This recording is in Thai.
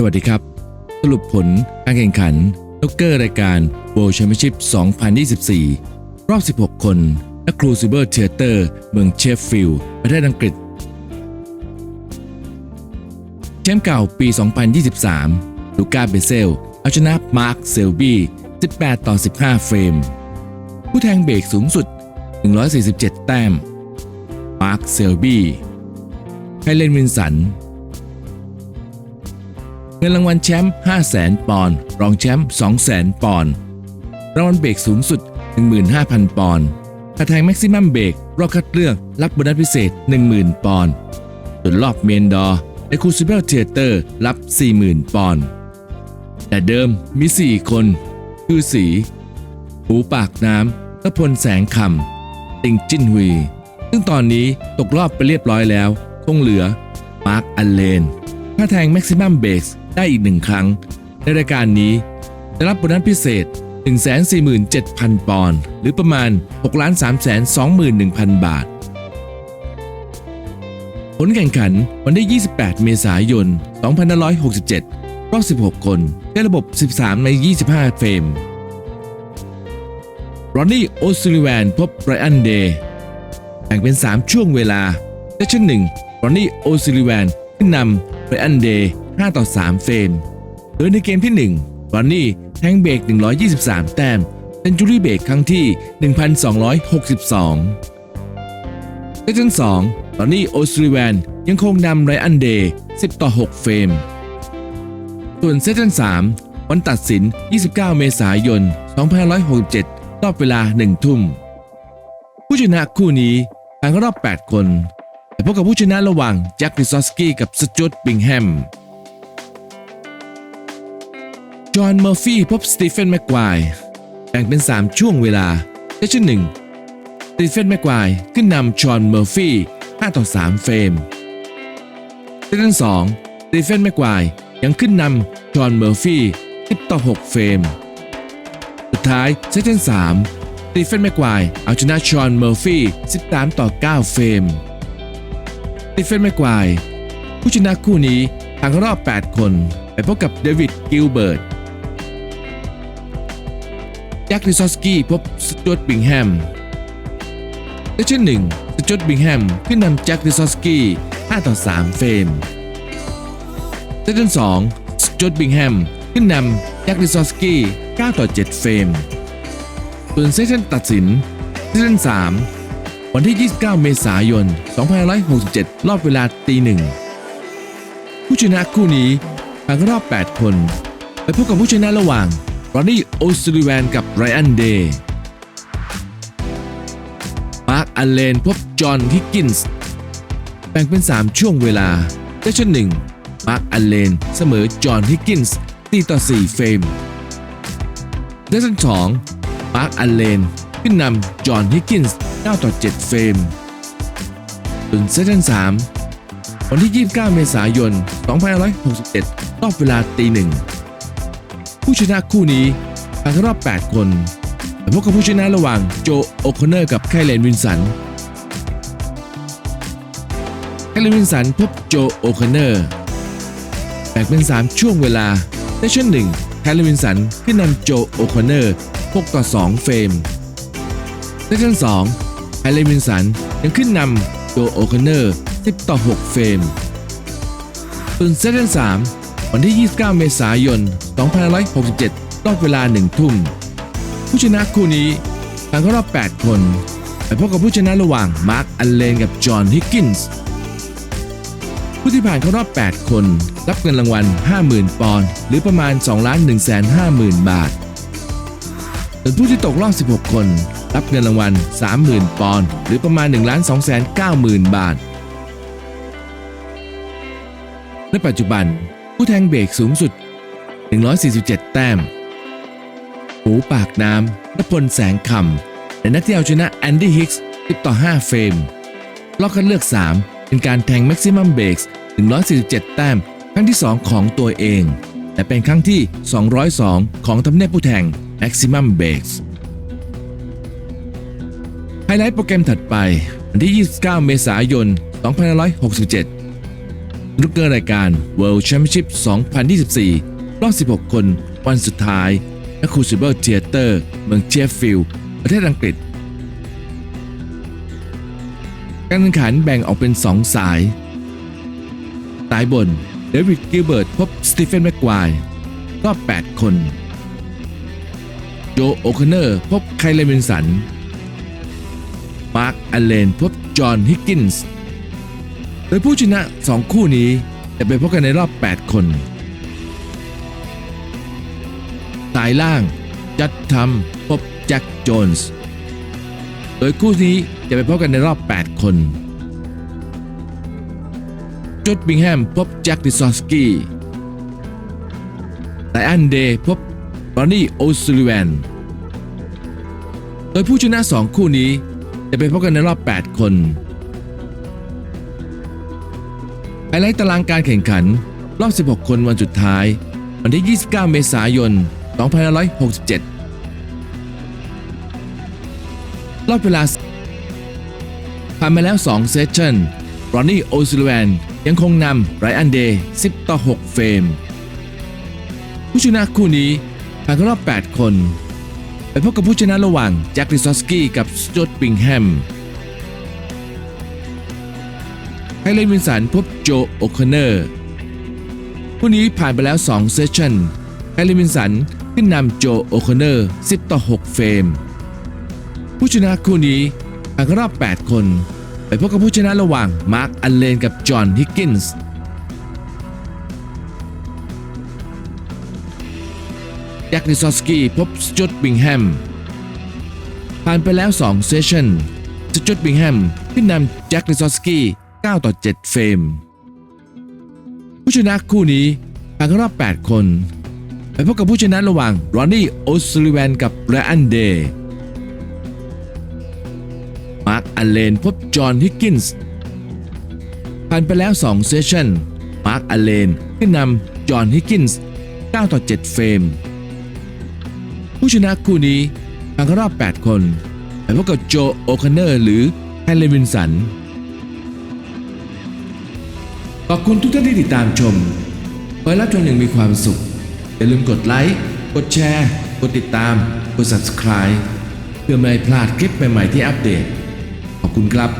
สวัสดีครับ สรุปผลการแข่งขันล็อกเกอร์รายการ World Championship 2024 รอบ 16 คนและครูซิเบอร์เทเตอร์ เมืองเชฟฟิลด์ประเทศอังกฤษ แชมป์เก่าปี 2023 ลูก้าเบเซล เอาชนะมาร์คเซลบี้ 18 ต่อ 15 เฟรม ผู้แทงเบรกสูงสุด 147 แต้ม มาร์คเซลบี้ไคเลนวินสัน เงินรางวัลแชมป์500,000ปอนด์รองแชมป์200,000ปอนด์รางวัลเบรกสูงสุด 15,000 ปอนด์กระแทงแม็กซิมัมเบรกรอบคัดเลือกรับโบนัสพิเศษ 10,000 ปอนด์ส่วนรอบเมนดอร์และคูซิเบลเทเตอร์รับ 40,000 ปอนด์แต่เดิมมี 4 คน คือสี หูปากน้ำกระพลแสงคำติงจิ้นฮุย ซึ่งตอนนี้ตกรอบไปเรียบร้อยแล้ว คงเหลือ มาร์คอัลเลน ถ้าแทงแม็กซิมัมเบรกได้อีกหนึ่งครั้ง ในรายการนี้จะรับโบนัสพิเศษ 147,000 ปอนด์หรือประมาณ 6,321,000 บาท ผลแข่งขันวันที่ 28 เมษายน 2567 รอบ 16 คนในระบบ 13 ใน 25 เฟรมรอนนี่โอซิลิแวนพบไบรอันเดย์แบ่งเป็น 3 ช่วงเวลาเซสชั่น1รอนนี่โอซิลิแวนขึ้นนำ ไรอันเดย์5ต่อ 3 เฟรม โดยในเกมที่1รอนนี่แทงเบรก 123 แต้มเซนจูรี่เบรกครั้งที่ 1262เซสชั่น2ตอนนี้โอซริแวนยังคงนำไรอันเดย์10 ต่อ 6 เฟรม ส่วนเซสชั่น3 วันตัดสิน 29 เมษายน 2567 รอบเวลา 1 ทุ่ม ผู้ชนะคู่นี้ผ่านเข้ารอบ 8 คน พบกับผู้ชนะระหว่างแจ็คริซอสกี้กับสจ u ตบิงแฮม จอห์นเมอร์ฟี่พบสตีเฟนแม็กควายแบ่งเป็น 3 ช่วงเวลาเซสชั่นหนึ่งสตีเฟนแม็กควายขึ้นนำจอห์นเมอร์ฟี่5ต่อ 3 เฟรมเซสชั่นสองสตีเฟนแม็กควายยังขึ้นนำจอห์นเมอร์ฟี่10ต่อ 6 เฟรม สุดท้ายเซสชั่นสามสตีเฟนแม็กควายเอาชนะจอห์นเมอร์ฟี่ 13 ต่อ 9 เฟรม ตีเฟนแม็กวผู้ชนะคู่นี้ผ่านเข้ารอบ 8 คน ไปพบกับเดวิดกิลเบิร์ตแจ็คริซอสกี้พบสจ u ตบิงแฮมเซสชั่นหนึ่งสจ u ตบิงแฮมขึ้นนำแจ็คริซอสกี้5ต่อ3 เฟรมเซสชั่นสองสจ u ตบิงแฮมขึ้นนำแจ็คริซอสกี้9ต่อ7 เฟรมส่วนเซสชั่นตัดสินเซสชั่น3 วันที่ 29 เมษายน 2567 รอบเวลาตีหนึ่งผู้ชนะคู่นี้ผ่านรอบ 8 คน ไปพบกับผู้ชนะระหว่างรอนนี่โอซิลิแวนกับไรอันเดย์มาร์คอัลเลนพบจอห์นฮิกกินส์แบ่งเป็น 3 ช่วงเวลาเซสชั่นหนึ่งมาร์คอัลเลนเสมอจอห์นฮิกกินส์4ต่อ 4 เฟรมเซสชั่นสองมาร์คอัลเลนขึ้นนำจอห์นฮิกกินส์ 9ต่อ7เฟรมส่วนเซสชั่น3วันที่ 29 เมษายน 2567 รอบเวลาตีหนึ่ง ผู้ชนะคู่นี้ผ่านรอบ 8 คนแต่พบกับผู้ชนะระหว่างโจโอคอนเนอร์กับไคลเลนวินสันไคลเลนวินสันพบโจโอคอนเนอร์แบ่งเป็น 3 ช่วงเวลาเซสชั่นหนึ่งไคลเลนวินสันขึ้นนำโจโอคอนเนอร์6ต่อ 2 เฟรมเซสชั่น2 ไคลเลวินสันยังขึ้นนำโจโอคอนเนอร์ 10 ต่อ 6 เฟรมส่วนเซสชั่3วันที่ 29 เมษายน 2567 รอบเวลา 1 ทุ่ม ผู้ชนะคู่นี้ผ่านเข้ารอบ 8 คนไปพบกับผู้ชนะระหว่างมาร์ค อัลเลน กับจอห์น ฮิกกินส์ ผู้ที่ผ่านเข้ารอบ 8 คน รับเงินรางวัล 50,000 ปอนด์ หรือประมาณ 2 1 5 0 0 0 0 บาทส่วนผู้ที่ตกรอบ 16 คน รับเงินรางวัล 30,000 ปอนด์หรือประมาณ 1 2 9 0 0 0 0 บาท ในปัจจุบัน ผู้แทงเบรกสูงสุด 147 แต้มหูปากน้ำนพลแสงคำและนักที่เอาชนะแอนดี้ฮิกส์10ต่อ 5 เฟรมรอบคัดเลือก 3 เป็นการแทงแม็กซิมัมเบรก147 แต้มครั้งที่ 2 ของตัวเองและเป็นครั้งที่ 202 ของทำเนียบผู้แทงแม็กซิมัมเบรก ไฮไลท์โปรแกรมถัดไป วันที่ 29 เมษายน 2567นุกเกอร์รายการ World Championship 2024 รอบ 16 คน วันสุดท้ายณครูซิเบิลเทเตอร์เมืองเชฟฟิลด์ประเทศอังกฤษ การแข่งขันแบ่งออกเป็น 2 สาย สายบน เดวิดกิลเบิร์ตพบสตีเฟนแม็กควายรอบ 8 คน โจโอคอนเนอร์ พบไคลเลมินสัน มาร์คอัลเลนพบจอห์นฮิกกินส์โดยผู้ชนะ 2 คู่นี้จะไปพบกันในรอบ 8 คนสายล่างจัดทำพบแจ็คโจนส์โดยคู่นี้จะไปพบกันในรอบ 8 คนจุดบิงแฮมพบแจ็คดิซอสกี้ไลอันเดย์พบรอนนี่โอซูลิแวน โดยผู้ชนะ 2 คู่นี้ จะไปพบกันในรอบ 8 คนไฮไลท์ตารางการแข่งขัน รอบ 16 คนวันสุดท้าย วันที่ 29 เมษายน 2567 รอบเวลาผ่านมาแล้ว 2 เซสชั่นรอนนี่โอซิลแวนยังคงนำไรอันเดย์ 10 ต่อ 6 เฟรม ผู้ชนะคู่นี้ผ่านเข้ารอบ 8 คน ไปพบกับผู้ชนะระหว่างแจ็คริซอสกี้กับสจอตบิงแฮมไฮเลนวินสันพบโจโอคอนเนอร์คู่นี้ผ่านไปแล้ว 2 เซสชั่นไฮเลนวินสันขึ้นนำโจโอคอนเนอร์ 10 ต่อ 6 เฟรม ผู้ชนะคู่นี้ผ่านเข้ารอบ 8 คน ไปพบกับผู้ชนะระหว่างมาร์คอันเลนกับจอห์นฮิกกินส์ แจ็คนิซอสกี้พบสจอตบิงแฮม ผ่านไปแล้ว 2 เซสชั่นสจอตบิงแฮมขึ้นนำแจ็คนิซอสกี้9ต่อ 7 เฟรม ผู้ชนะคู่นี้ผ่านเข้ารอบ 8 คน ไปพบกับผู้ชนะระหว่างรอนนี่โอซูลิแวนกับไรอันเดย์มาร์คอัลเลนพบจอห์นฮิกกินส์ผ่านไปแล้ว 2 เซสชั่นมาร์คอัลเลนขึ้นนำจอห์นฮิกกินส์9ต่อ 7 เฟรม ผู้ชนะคู่นี้ผ่านเข้ารอบ 8 คนไปพบกับโจโอคอนเนอร์หรือแฮนเลวินสัน ขอบคุณทุกท่านที่ติดตามชมขอให้รับชมอย่างมีความสุข อย่าลืมกดไลค์ กดแชร์ กดติดตาม กด subscribe เพื่อไม่ให้พลาดคลิปใหม่ ๆ ที่อัปเดต ขอบคุณครับ